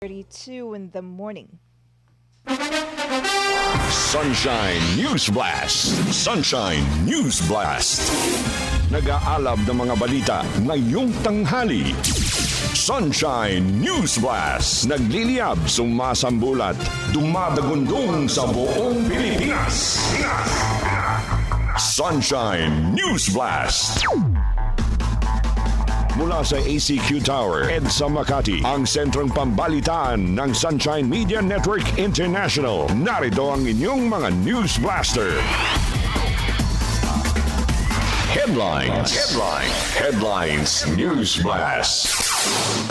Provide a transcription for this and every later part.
32 in the morning. Sunshine News Blast. Sunshine News Blast. Nag-aalab ng mga balita ngayong tanghali. Sunshine News Blast. Nagliliyab, sumasambulat, dumadagundong sa buong Pilipinas. Sunshine News Blast. Mula sa ACQ Tower, EDSA Makati, ang sentrong pambalitaan ng Sunshine Media Network International. Narito ang inyong mga News Blaster. Headlines. Headlines. Headlines News Blast.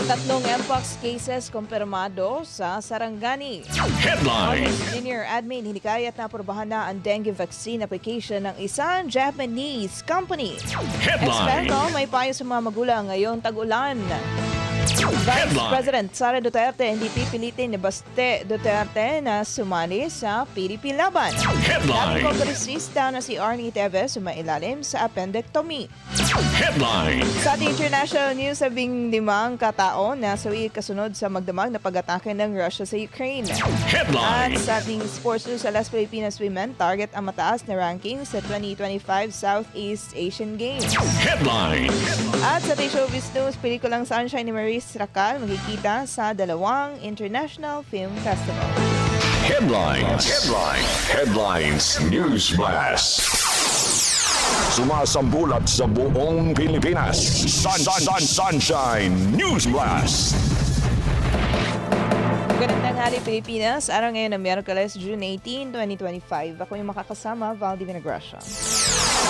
Tatlong Mpox cases kumpirmado sa Sarangani. Headline. Engineer Admin hinikayat na aprobahan na ang dengue vaccine application ng isang Japanese company. Headline. Eksperto may payo sa mga magulang ngayong tag-ulan. Vice Headline. President Sara Duterte hindi pipilitin ni Baste Duterte na sumali sa PDP laban. Dating Headline. kongresista na si Arnie Teves sumailalim sa appendectomy. Headline. Sa ating international news, sabing limang katao na sawi kasunod sa magdamag na pag-atake ng Russia sa Ukraine. At Headline. sa ating sports news, sa Las Filipinas Women, target ang mataas na ranking sa 2025 Southeast Asian Games. Headline. At sa ating showbiz news, pelikulang Sunshine ni Maurice Racal magkikita sa dalawang International Film Festival. Headlines. Headline. Headlines News Blast. Sumasambulat sa buong Pilipinas. Sun, sun, sun, Sunshine News Blast. Magandang tanghali Pilipinas. Araw ngayon ng Miyerkules, June 18, 2025. Ako yung makakasama, Valdi Vinagracia.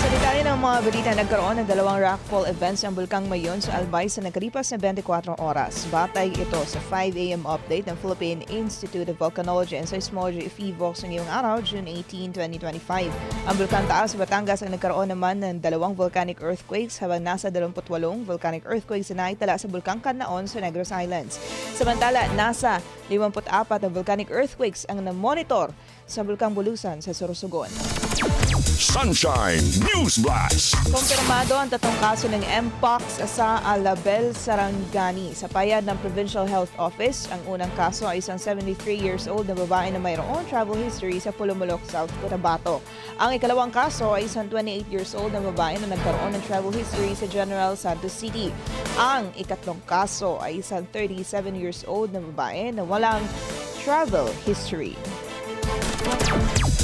Sa detalye ng mga balita, nagkaroon ng dalawang rockfall events ang Bulkang Mayon sa Albay sa nakalipas na 24 oras. Batay ito sa 5 a.m. update ng Philippine Institute of Volcanology and Seismology FIVOX ngayong araw, June 18, 2025. Ang Bulkang Taas sa Batangas ang nagkaroon naman ng dalawang volcanic earthquakes habang nasa 28 volcanic earthquakes na naitala sa Bulkang Kanlaon sa Negros Islands. Samantala, nasa 54 na volcanic earthquakes ang na-monitor sa Bulkang Bulusan sa Sorsogon. Sunshine News Blast. Kumpirmado ang tatlong kaso ng Mpox sa Alabel, Sarangani. Sa payag ng Provincial Health Office, ang unang kaso ay isang 73 years old na babae na mayroong travel history sa Pulumulok, South Cotabato. Ang ikalawang kaso ay isang 28 years old na babae na nagkaroon ng travel history sa General Santos City. Ang ikatlong kaso ay isang 37 years old na babae na walang travel history.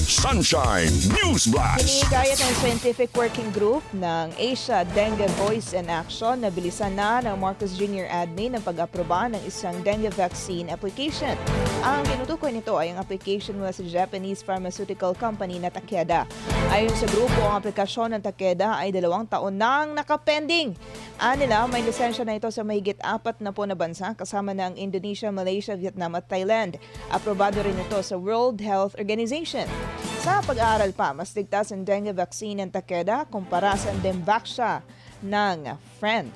Sunshine News Blast. Hinihikayat ng Scientific Working Group ng Asia Dengue Voice in Action na bilisan na ng Marcos Jr. Admin ang pag-aproba ng isang dengue vaccine application. Ang tinutukoy nito ay ang application mula sa Japanese pharmaceutical company na Takeda. Ayon sa grupo, ang aplikasyon ng Takeda ay dalawang taon nang nakapending. Anila, may lisensya na ito sa mahigit apat na po na bansa kasama ng Indonesia, Malaysia, Vietnam at Thailand. Aprobado rin ito sa World Health Organization. Sa pag-aaral pa, mas ligtas ang dengue vaccine ng Takeda kumpara sa Demvaxia ng France.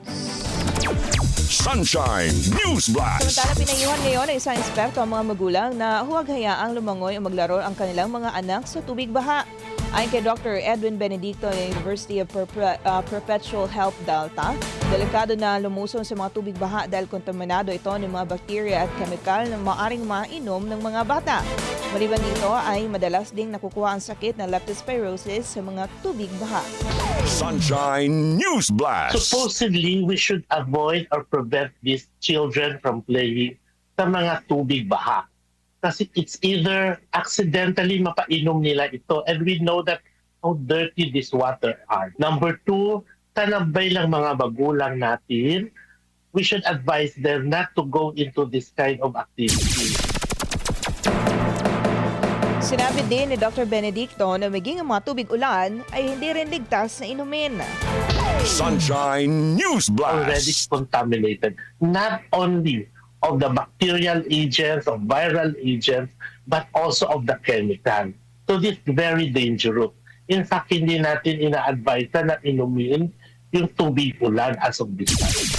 Sunshine News Blast. Samantala, pinayuhan ngayon ng isang eksperto ang mga magulang na huwag hayaang lumangoy o maglaro ang kanilang mga anak sa tubig baha. Ayon kay Dr. Edwin Benedicto ng University of Perpe- uh, Perpetual Health Delta, delikado na lumusong sa mga tubig baha dahil kontaminado ito ng mga bakterya at chemical na maaring mainom ng mga bata. Maliban dito ay madalas ding nakukuha ang sakit ng leptospirosis sa mga tubig baha. Sunshine News Blast. supposedly we should avoid or prevent these children from playing sa mga tubig baha. Kasi it's either accidentally mapainom nila ito and we know that how dirty this water are. Number two, tanabay lang mga magulang natin. We should advise them not to go into this kind of activity. Sinabi din ni Dr. Benedicto na maging ang mga tubig ulan ay hindi rin ligtas na inumin. Sunshine News already Blast. contaminated, not only of the bacterial agents, of viral agents, but also of the chemical. So this is very dangerous. In fact, hindi natin ina-advise na inumin yung tubig ulan as of this time.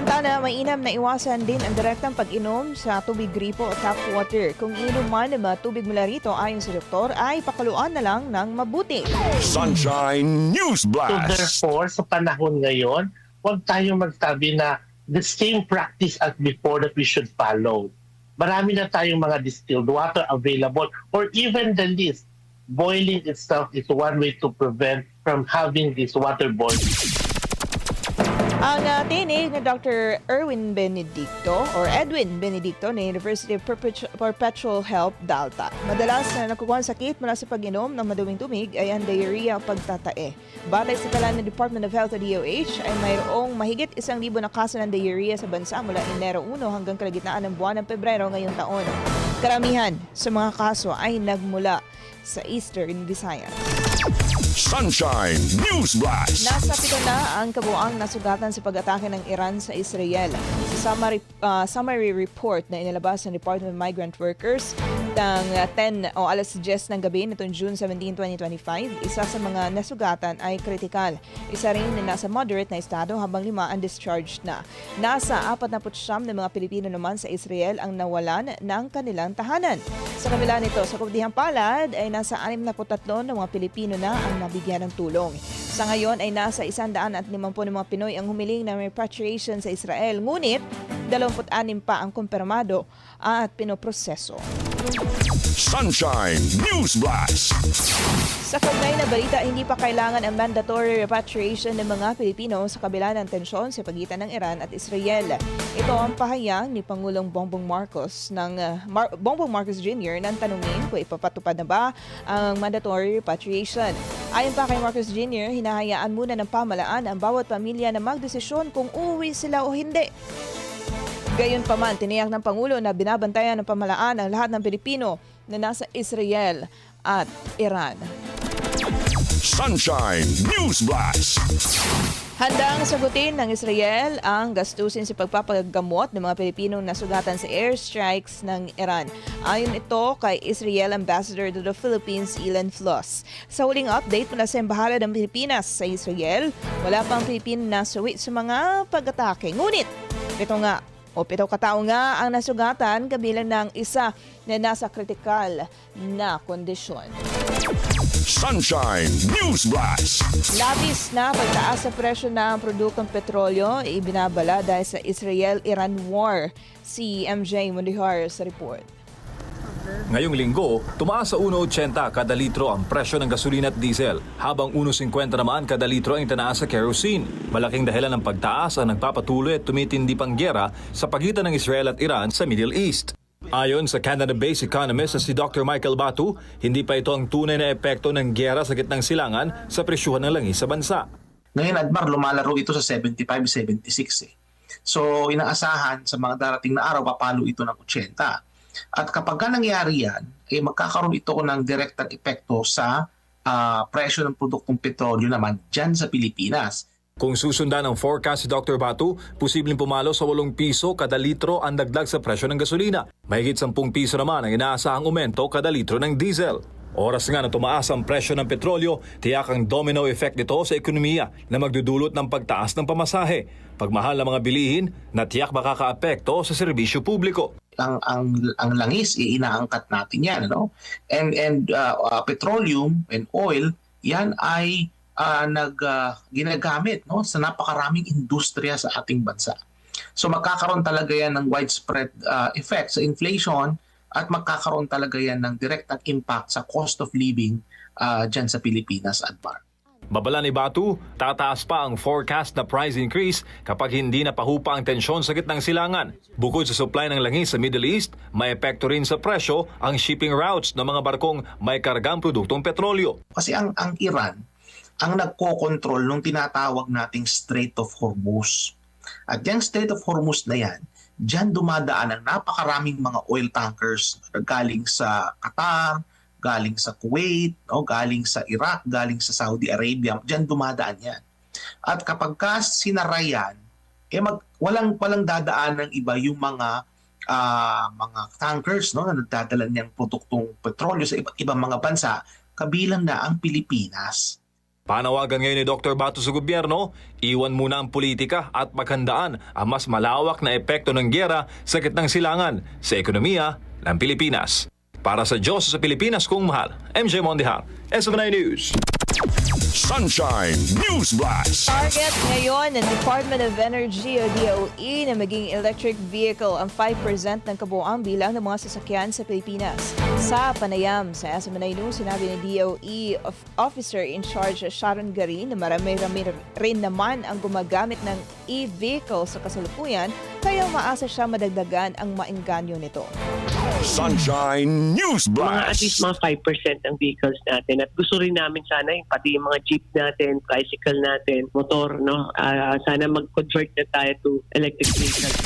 Samantala, mainam na iwasan din ang direktang pag-inom sa tubig gripo o tap water. Kung inom man ng mga tubig mula rito ayon sa doktor, ay pakuluan na lang ng mabuti. Sunshine News So Blast. therefore, sa panahon ngayon, huwag tayong magsabi na the same practice as before that we should follow. Marami na tayong mga distilled water available or even the least, boiling itself is one way to prevent from having this waterborne Ang uh, tinig ni Dr. Erwin Benedicto or Edwin Benedicto ng University of Perpetu- Perpetual Help, Dalta. Madalas na nakukuha ang sakit mula sa pag-inom ng maduming tumig ay ang diarrhea o pagtatae. Batay sa tala ng Department of Health o DOH ay mayroong mahigit isang libo na kaso ng diarrhea sa bansa mula Enero 1 hanggang kalagitnaan ng buwan ng Pebrero ngayong taon. Karamihan sa mga kaso ay nagmula sa Eastern Visayas. Sunshine News Blast. Nasa pito na ang kabuang nasugatan sa pag-atake ng Iran sa Israel. Sa summary, uh, summary report na inilabas ng Department of Migrant Workers ng uh, 10 o alas 10 ng gabi nitong June 17, 2025, isa sa mga nasugatan ay kritikal. Isa rin na nasa moderate na estado habang lima undischarged na. Nasa 49 ng mga Pilipino naman sa Israel ang nawalan ng kanilang tahanan. Sa kabila nito, sa kubdihang palad ay nasa 63 ng mga Pilipino na ang nabigyan ng tulong. Sa ngayon ay nasa 150 ng mga Pinoy ang humiling ng repatriation sa Israel. Ngunit, 26 pa ang kumpirmado at pinoproseso. Sunshine News Blast. Sa kagnay na balita, hindi pa kailangan ang mandatory repatriation ng mga Pilipino sa kabila ng tensyon sa pagitan ng Iran at Israel. Ito ang pahayag ni Pangulong Bongbong Marcos ng uh, Mar- Bongbong Marcos Jr. nang tanungin kung ipapatupad na ba ang mandatory repatriation. Ayon pa kay Marcos Jr., hinahayaan muna ng pamalaan ang bawat pamilya na magdesisyon kung uuwi sila o hindi. Gayunpaman, tiniyak ng Pangulo na binabantayan ng pamalaan ang lahat ng Pilipino na nasa Israel at Iran. Sunshine News Blast. Handang sagutin ng Israel ang gastusin sa pagpapagamot ng mga Pilipinong nasugatan sa airstrikes ng Iran. Ayon ito kay Israel Ambassador to the Philippines, Ilan Floss. Sa huling update mula sa Embahada ng Pilipinas sa Israel, wala pang Pilipino na suwi sa mga pag-atake. Ngunit, ito nga, o pito katao nga ang nasugatan kabilang ng isa na nasa kritikal na kondisyon. Sunshine News Blast. Labis na pagtaas sa presyo ng produktong petrolyo ibinabala dahil sa Israel-Iran war. Si MJ Mundihar sa report. Ngayong linggo, tumaas sa 1.80 kada litro ang presyo ng gasolina at diesel, habang 1.50 naman kada litro ang itinaas sa kerosene. Malaking dahilan ng pagtaas ang nagpapatuloy at tumitindi pang gyera sa pagitan ng Israel at Iran sa Middle East. Ayon sa Canada-based economist na si Dr. Michael Batu, hindi pa ito ang tunay na epekto ng gyera sa gitnang silangan sa presyuhan ng langis sa bansa. Ngayon, Admar, lumalaro ito sa 75-76 eh. So, inaasahan sa mga darating na araw, papalo ito ng 80. At kapag ka nangyari yan, eh, magkakaroon ito ng direktang epekto sa ah, presyo ng produktong petrolyo naman dyan sa Pilipinas. Kung susundan ang forecast si Dr. Batu, posibleng pumalo sa 8 piso kada litro ang dagdag sa presyo ng gasolina. Mahigit 10 piso naman ang inaasahang aumento kada litro ng diesel. Oras nga na tumaas ang presyo ng petrolyo, tiyak ang domino effect nito sa ekonomiya na magdudulot ng pagtaas ng pamasahe. Pagmahal ng mga bilihin, na tiyak makakaapekto sa serbisyo publiko. Ang ang ang langis iinaangkat natin yan ano and and uh, uh, petroleum and oil yan ay uh, nag uh, ginagamit no sa napakaraming industriya sa ating bansa so magkakaroon talaga yan ng widespread uh, effect sa inflation at magkakaroon talaga yan ng direktang impact sa cost of living uh, dyan sa Pilipinas at Bar. Babala ni Batu, tataas pa ang forecast na price increase kapag hindi napahupa ang tensyon sa gitnang silangan. Bukod sa supply ng langis sa Middle East, may epekto rin sa presyo ang shipping routes ng mga barkong may kargang produktong petrolyo. Kasi ang ang Iran ang nagko-control nung tinatawag nating Strait of Hormuz. At yung Strait of Hormuz na yan, diyan dumadaan ang napakaraming mga oil tankers galing sa Qatar, galing sa Kuwait, no, galing sa Iraq, galing sa Saudi Arabia, diyan dumadaan yan. At kapag ka sinara yan, eh mag, walang walang dadaan ng iba yung mga ah, mga tankers no na nagdadala niyang produktong petrolyo sa iba't ibang mga bansa kabilang na ang Pilipinas. Panawagan ngayon ni Dr. Bato sa gobyerno, iwan muna ang politika at maghandaan ang mas malawak na epekto ng gyera sa gitnang silangan sa ekonomiya ng Pilipinas. Para sa Diyos sa Pilipinas kung mahal, MJ Mondihar, SMNI News. Sunshine News Blast. Target ngayon ng Department of Energy o DOE na maging electric vehicle ang 5% ng kabuoang bilang ng mga sasakyan sa Pilipinas. Sa panayam sa SMNI News, sinabi ni DOE of Officer in Charge Sharon Garin na marami-rami rin naman ang gumagamit ng e-vehicle sa kasalukuyan kaya maasa siya madagdagan ang maengganyo nito. Sunshine News mga at least Blast. mga 5% ng vehicles natin. At gusto rin namin sana yung pati yung mga jeep natin, tricycle natin, motor, no? Ah, sana mag-convert na tayo to electric vehicles.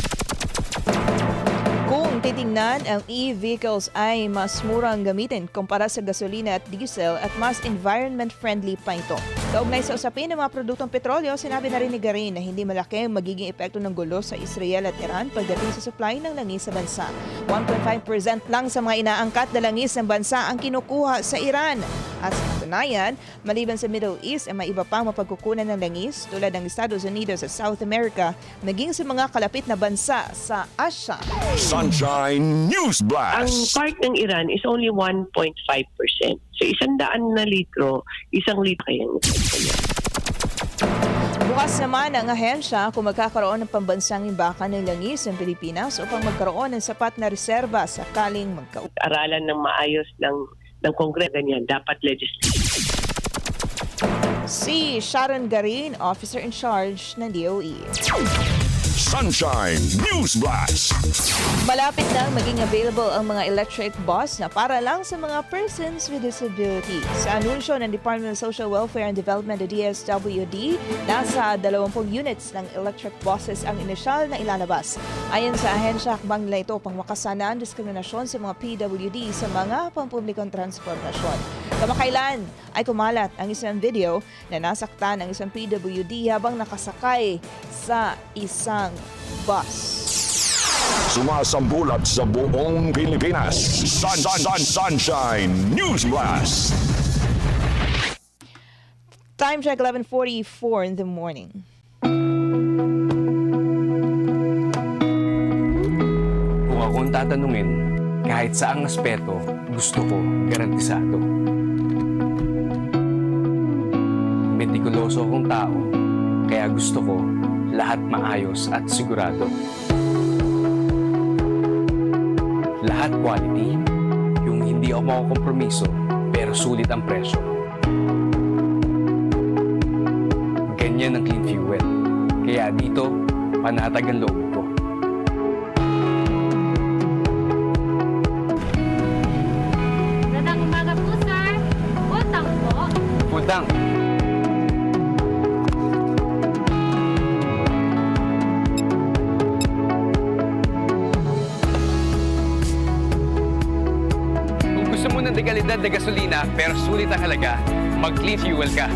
Titingnan, ang e-vehicles ay mas murang gamitin kumpara sa gasolina at diesel at mas environment-friendly pa ito. Kaugnay sa usapin ng mga produktong petrolyo, sinabi na rin ni Garin na hindi malaki ang magiging epekto ng gulo sa Israel at Iran pagdating sa supply ng langis sa bansa. 1.5% lang sa mga inaangkat na langis ng bansa ang kinukuha sa Iran. At sa katunayan, maliban sa Middle East ay may iba pang mapagkukunan ng langis tulad ng Estados Unidos at South America, maging sa mga kalapit na bansa sa Asia. Sunshine News Ang Blast. part ng Iran is only 1.5%. So isang daan na litro, isang litro kaya Bukas naman ang ahensya kung magkakaroon ng pambansang imbakan ng langis ng Pilipinas upang magkaroon ng sapat na reserba sakaling magka aralan ng maayos ng ng Kongreso ganyan dapat legislation. Si Sharon Garin, Officer in Charge ng DOE. Sunshine News Blast. Malapit na maging available ang mga electric bus na para lang sa mga persons with disability. Sa anunsyo ng Department of Social Welfare and Development o DSWD, nasa 20 units ng electric buses ang inisyal na ilalabas. Ayon sa ahensya, akbang nila ito pang makasana ang diskriminasyon sa mga PWD sa mga pampublikong transportasyon. Kamakailan ay kumalat ang isang video na nasaktan ang isang PWD habang nakasakay sa isang bus. Sumasambulat sa buong Pilipinas. Sun, sun, sun, sunshine News Blast. Time check 11:44 in the morning. Kung ako ang tatanungin, kahit saang aspeto, gusto ko garantisado. Metikuloso akong tao, kaya gusto ko lahat maayos at sigurado. Lahat quality, yung hindi ako makukompromiso, pero sulit ang presyo. Ganyan ang clean fuel. Kaya dito, panatag ang loob na gasolina pero sulit ang halaga, mag-clean fuel ka.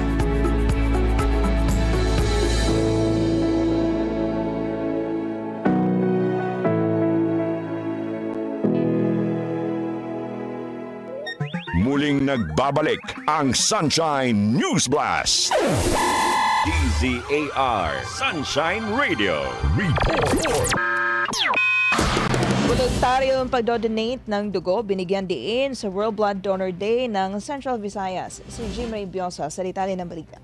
Muling nagbabalik ang Sunshine News Blast. DZAR Sunshine Radio. Report. Voluntaryo ang pagdodonate ng dugo binigyan diin sa World Blood Donor Day ng Central Visayas. Si Jim Ray Biosa sa detalye ng balita.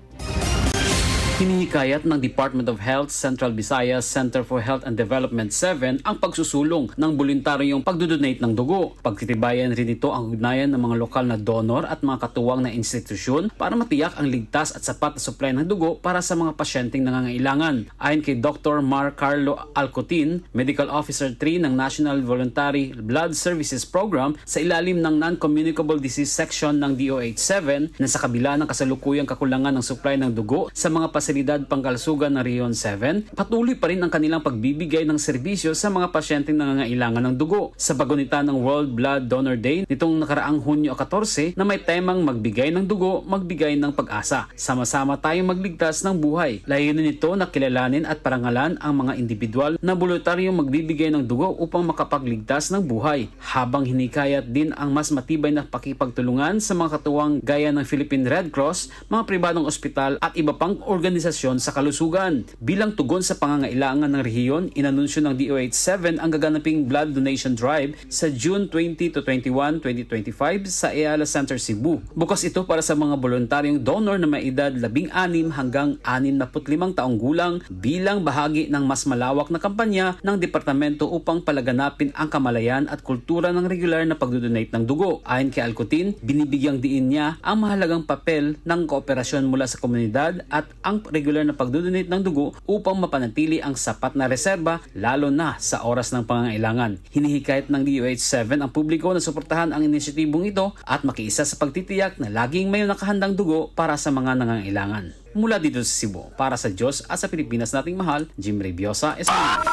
Hinihikayat ng Department of Health Central Visayas Center for Health and Development 7 ang pagsusulong ng voluntaryong pagdodonate ng dugo. Pagtitibayan rin ito ang ugnayan ng mga lokal na donor at mga katuwang na institusyon para matiyak ang ligtas at sapat na supply ng dugo para sa mga pasyenteng nangangailangan. Ayon kay Dr. Mar Carlo Alcotin, Medical Officer 3 ng National Voluntary Blood Services Program sa ilalim ng Non-Communicable Disease Section ng DOH-7 na sa kabila ng kasalukuyang kakulangan ng supply ng dugo sa mga pasyente pasilidad pangkalsugan ng Region 7, patuloy pa rin ang kanilang pagbibigay ng serbisyo sa mga pasyenteng nangangailangan ng dugo. Sa pagunita ng World Blood Donor Day nitong nakaraang Hunyo 14 na may temang magbigay ng dugo, magbigay ng pag-asa. Sama-sama tayong magligtas ng buhay. Layunin nito na kilalanin at parangalan ang mga individual na voluntaryong magbibigay ng dugo upang makapagligtas ng buhay. Habang hinikayat din ang mas matibay na pakipagtulungan sa mga katuwang gaya ng Philippine Red Cross, mga pribadong ospital at iba pang organisasyon sa kalusugan. Bilang tugon sa pangangailangan ng rehiyon, inanunsyo ng DOH-7 ang gaganaping blood donation drive sa June 20 to 21, 2025 sa Ayala Center, Cebu. Bukas ito para sa mga voluntaryong donor na may edad 16 hanggang 65 taong gulang bilang bahagi ng mas malawak na kampanya ng departamento upang palaganapin ang kamalayan at kultura ng regular na pagdodonate ng dugo. Ayon kay Alcutin, binibigyang diin niya ang mahalagang papel ng kooperasyon mula sa komunidad at ang regular na pagdodonate ng dugo upang mapanatili ang sapat na reserba lalo na sa oras ng pangangailangan. Hinihikayat ng DOH-7 ang publiko na suportahan ang inisyatibong ito at makiisa sa pagtitiyak na laging may nakahandang dugo para sa mga nangangailangan. Mula dito sa Cebu, para sa Diyos at sa Pilipinas nating mahal, Jim Reviosa, Espanol.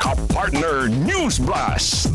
Kapartner News Blast.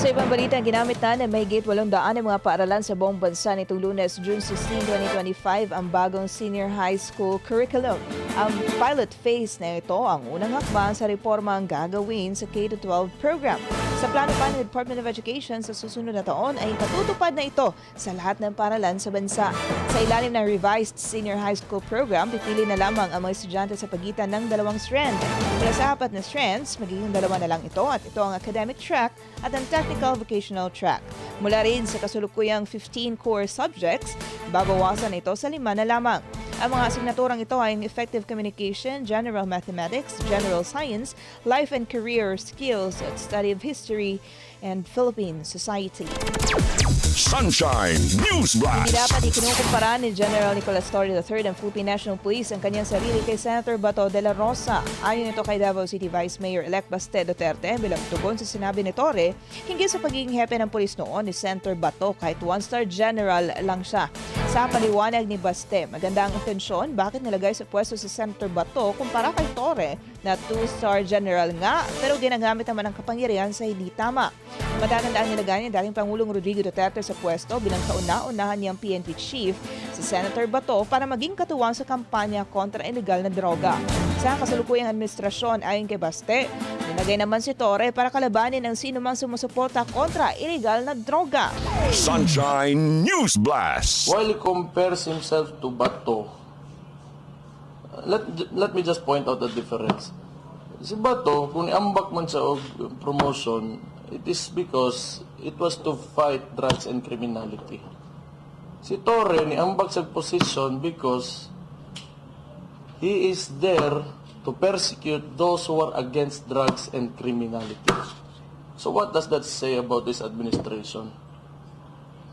Sa ibang balita, ginamit na ng may gate 800 ng mga paaralan sa buong bansa nitong lunes, June 16, 2025 ang bagong senior high school curriculum. Ang pilot phase na ito ang unang hakbang sa reforma ang gagawin sa K-12 program. Sa plano pa ng Department of Education sa susunod na taon ay patutupad na ito sa lahat ng paaralan sa bansa. Sa ilalim ng revised senior high school program, pipili na lamang ang mga estudyante sa pagitan ng dalawang strand. Mula sa apat na strands, magiging dalawa na lang ito at ito ang academic track at ang technical vocational track. Mula rin sa kasulukuyang 15 core subjects, babawasan ito sa lima na lamang. Ang mga asignaturang ito ay effective communication, general mathematics, general science, life and career skills at study of history and Philippine society. Sunshine News Hindi Blast. dapat ikinukumpara ni General Nicolas Torre III ng Philippine National Police ang kanyang sarili kay Senator Bato de la Rosa. Ayon ito kay Davao City Vice Mayor-elect Baste Duterte bilang tugon sa sinabi ni Torre hinggil sa pagiging hepe ng pulis noon ni Senator Bato kahit one-star general lang siya. Sa paliwanag ni Baste, maganda ang intensyon bakit nilagay sa pwesto si Senator Bato kumpara kay Torre na two-star general nga pero ginagamit naman ang kapangyarihan sa hindi tama. Matatandaan nilagay ni dating Pangulong Rodrigo Duterte sa pwesto bilang kauna-unahan niyang PNP chief si Senator Bato para maging katuwang sa kampanya kontra illegal na droga. Sa kasalukuyang administrasyon ayon kay Baste, nilagay naman si Torre para kalabanin ang sino mang sumusuporta kontra illegal na droga. Sunshine News Blast. While he compares himself to Bato, let let me just point out the difference. Si Bato, kung iambak man sa og promotion, it is because it was to fight drugs and criminality. Si Torre, niambak sa position because he is there to persecute those who are against drugs and criminality. So what does that say about this administration?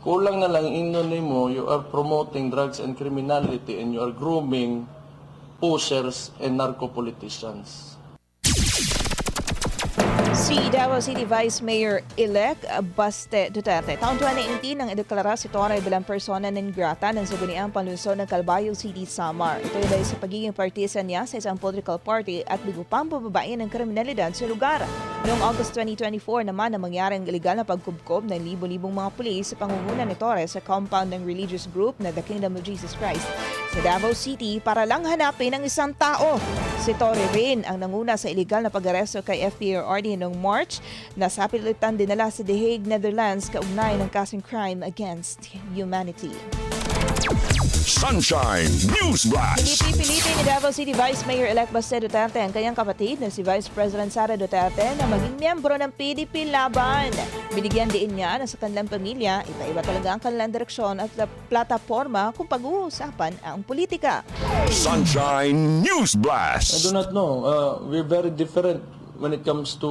Kulang na lang ino mo, you are promoting drugs and criminality and you are grooming pushers and narco-politicians. Si Davao City Vice Mayor-elect Baste Duterte. Taong 2018 nang ideklara si Torre bilang persona non grata ng Sangguniang Panlunsod ng Calbayo City, Samar. Ito dahil sa pagiging partisan niya sa isang political party at bigupang pababain ng kriminalidad sa lugar. Noong August 2024 naman na mangyari ang illegal na pagkubkob ng libo-libong mga pulis sa pangunguna ni Torre sa compound ng religious group na The Kingdom of Jesus Christ sa Davao City para lang hanapin ang isang tao. Si Torre rin ang nanguna sa illegal na pag-aresto kay FPRRD noong March na sa pilitan dinala sa The Hague, Netherlands kaugnay ng kasong crime against humanity. Sunshine News Blast. Pinipili ni Davao City Vice Mayor-elect Baste Duterte ang kanyang kapatid na si Vice President Sara Duterte na maging miyembro ng PDP Laban. Binigyan din niya na sa kanilang pamilya, iba-iba talaga ang kanilang direksyon at plataforma kung pag-uusapan ang politika. Sunshine News I Blast. do not know. Uh, we're very different when it comes to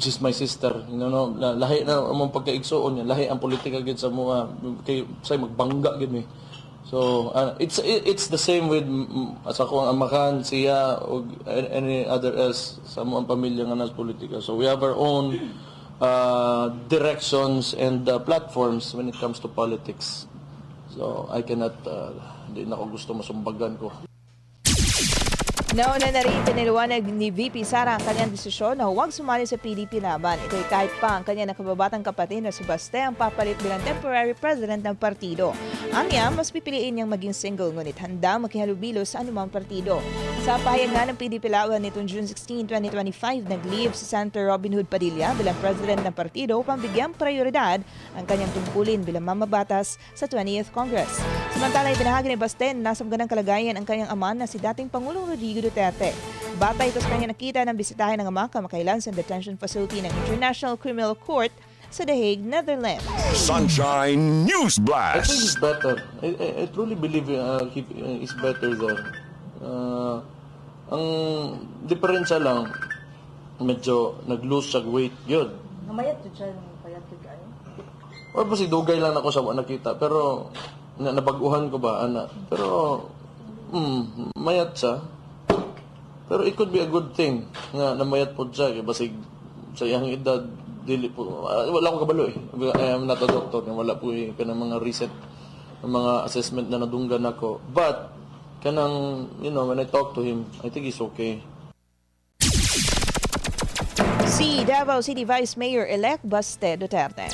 she's my sister you know no La- lahi na among pagkaigsuon niya lahi ang politika gid sa mga kay say magbangga gid mi so uh, it's it- it's the same with sa akong amakan siya or any other else sa among pamilya nga nas politika. So we have our own uh, directions and uh, platforms when it comes to politics. So I cannot uh, hindi na ako gusto masumbagan ko Nauna na rin piniliwanag ni VP Sara ang kanyang desisyon na huwag sumali sa PDP laban. Ito'y kahit pa ang kanyang nakababatang kapatid na si Baste ang papalit bilang temporary president ng partido. Anya, mas pipiliin niyang maging single ngunit handa makihalubilo sa anumang partido. Sa pahayag nga ng PDP laban nitong June 16, 2025, nag-leave si Senator Robin Hood Padilla bilang president ng partido upang bigyang prioridad ang kanyang tungkulin bilang mamabatas sa 20th Congress. Samantala, ibinahagi ni Baste na nasa magandang kalagayan ang kanyang ama na si dating Pangulong Rodrigo Duterte. Bata ito sa kanya nakita ng bisitahin ng ama kamakailan sa detention facility ng International Criminal Court sa The Hague, Netherlands. Sunshine News I think Blast. he's better. I, I, I truly believe uh, he uh, is better there. Uh, ang diferensya lang, medyo nag-lose siya weight yun. Namayat to siya ng payat kayo? O kasi dugay lang ako sa mga nakita. Pero na, nabaguhan ko ba, ana. Pero, mm, mayat siya. Pero it could be a good thing nga namayat po siya. Kaya basig sa iyang edad, dili po, ah, wala ko kabalo eh. I am not a doctor. Wala po eh, kanang mga recent mga assessment na nadunggan ako. But, kanang, you know, when I talk to him, I think he's okay. Si Davao City Vice Mayor-elect Baste Duterte.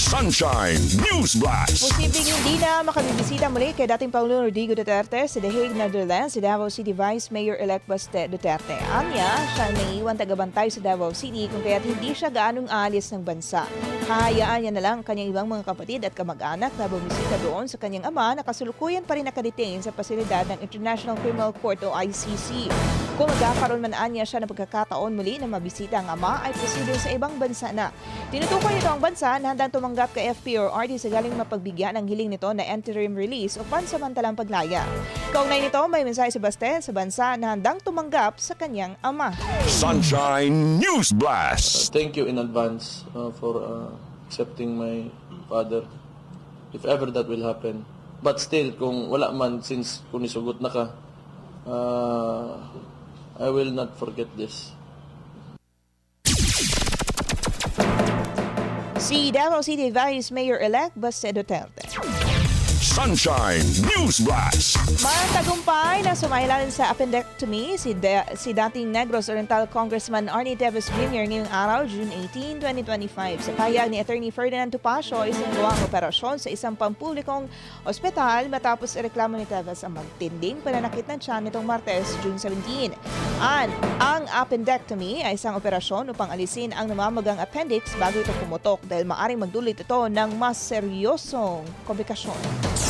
Sunshine News Blast. Posibleng hindi na makabibisita muli kay dating Pangulong Rodrigo Duterte sa The Hague, Netherlands, si Davao City Vice Mayor-elect Baste Duterte. Anya, siya naiiwan tagabantay sa Davao City kung kaya't hindi siya gaanong aalis ng bansa. Hahayaan niya na lang ang kanyang ibang mga kapatid at kamag-anak na bumisita doon sa kanyang ama na kasulukuyan pa rin nakadetain sa pasilidad ng International Criminal Court o ICC. Kung magkakaroon man anya siya ng pagkakataon muli na mabisita ang ama ay posible sa ibang bansa na. Tinutukoy nito ang bansa na handang tumanggap kay FP or RD sa galing mapagbigyan ang hiling nito na interim release o pansamantalang paglaya. Kaugnay nito, may mensahe si Baste sa bansa na handang tumanggap sa kanyang ama. Sunshine News Blast. Thank you in advance uh, for uh, accepting my father. If ever that will happen. But still, kung wala man, since kung isugot na ka, uh, I will not forget this. Si Davao City Vice Mayor-elect Baste Duterte. Sunshine News Blast. Matagumpay na sumailalim sa appendectomy si, de- si dating Negros Oriental Congressman Arnie Davis Jr. ngayong araw, June 18, 2025. Sa payag ni Attorney Ferdinand Tupacio, isang gawang operasyon sa isang pampublikong ospital matapos ireklamo ni Davis ang magtinding pananakit ng tiyan nitong Martes, June 17. An, ang appendectomy ay isang operasyon upang alisin ang namamagang appendix bago ito pumutok dahil maaring magdulot ito ng mas seryosong komplikasyon.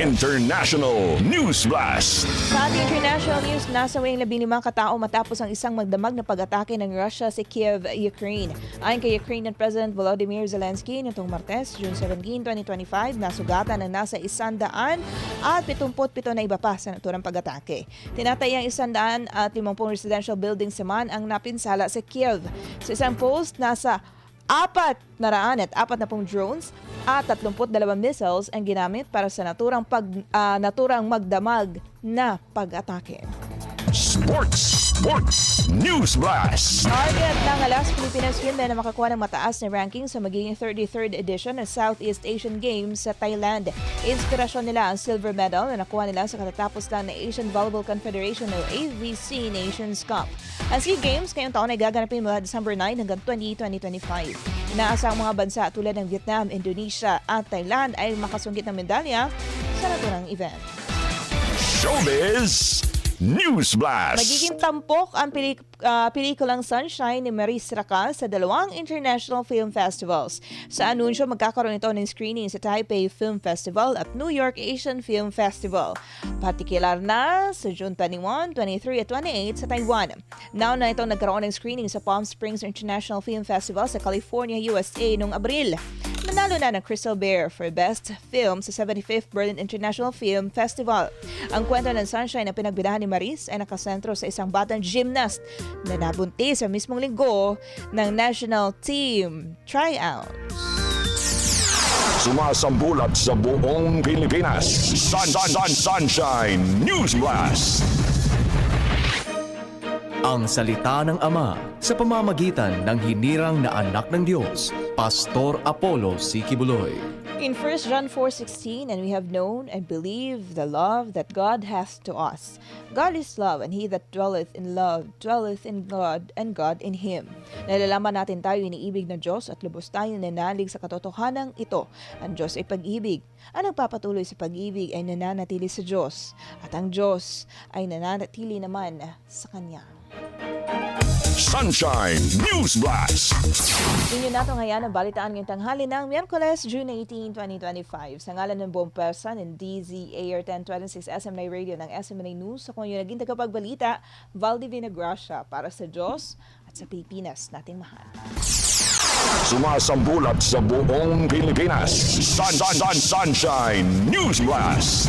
International News Blast. Sa ating international news, nasa wing labing limang katao matapos ang isang magdamag na pag-atake ng Russia sa Kiev, Ukraine. Ayon kay Ukrainian President Volodymyr Zelensky nitong Martes, June 17, 2025, nasugatan ng nasa isandaan at 77 na iba pa sa naturang pag-atake. Tinatayang isandaan at 50 residential buildings naman ang napinsala sa Kiev. Sa isang post, nasa apat na raan at apat na pong drones at 32 missiles ang ginamit para sa naturang, pag, ah, naturang magdamag na pag-atake. Sports. Sports News Blast. Target ng Alas Pilipinas Women na makakuha ng mataas na ranking sa magiging 33rd edition ng Southeast Asian Games sa Thailand. Inspirasyon nila ang silver medal na nakuha nila sa katatapos lang na Asian Volleyball Confederation o AVC Nations Cup. Ang SEA Games ngayong taon ay gaganapin mula December 9 hanggang 20, 2025. Inaasang mga bansa tulad ng Vietnam, Indonesia at Thailand ay makasunggit ng medalya sa naturang event. Showbiz News Blast. Magiging tampok ang pelik- ah, pelikulang Sunshine ni Maris Racal sa dalawang international film festivals. Sa anunsyo, magkakaroon ito ng screening sa Taipei Film Festival at New York Asian Film Festival. Partikular na sa June 21, 23 at 28 sa Taiwan. Now na ito nagkaroon ng screening sa Palm Springs International Film Festival sa California, USA noong Abril. Nanalo na ng Crystal Bear for Best Film sa 75th Berlin International Film Festival. Ang kwento ng Sunshine na pinagbidahan ni Maris ay nakasentro sa isang batang gymnast na nabuntis sa mismong linggo ng national team tryout. Sumasambulat sa buong Pilipinas. Sun, sun, sun, sunshine News Blast. Ang salita ng Ama sa pamamagitan ng hinirang na anak ng Diyos, Pastor Apollo Sikibuloy. In 1 John 4:16, and we have known and believed the love that God hath to us. God is love, and he that dwelleth in love dwelleth in God, and God in him. Nalalaman natin tayo iniibig ng Diyos at lubos tayong nanalig sa katotohanan ito. Ang Diyos ay pag-ibig. Ang nagpapatuloy sa pag-ibig ay nananatili sa Diyos, at ang Diyos ay nananatili naman sa Kanya. Sunshine News Blast. Inyo nato ngayon ang balitaan ngayong tanghali ng Miyerkules, June 18, 2025. Sa ngalan ng buong pwersa ng DZAR 1026 SMNA Radio ng SMNA News, ako yung naging tagapagbalita, Valdi Vinagracia, para sa Diyos at sa Pilipinas nating mahal. Sumasambulat sa buong Pilipinas. Sun, sun, sun, Sunshine News Blast.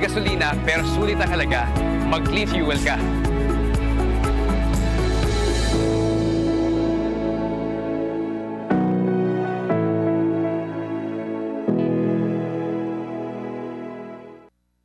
gasolina pero sulit ang halaga, mag-clean fuel ka.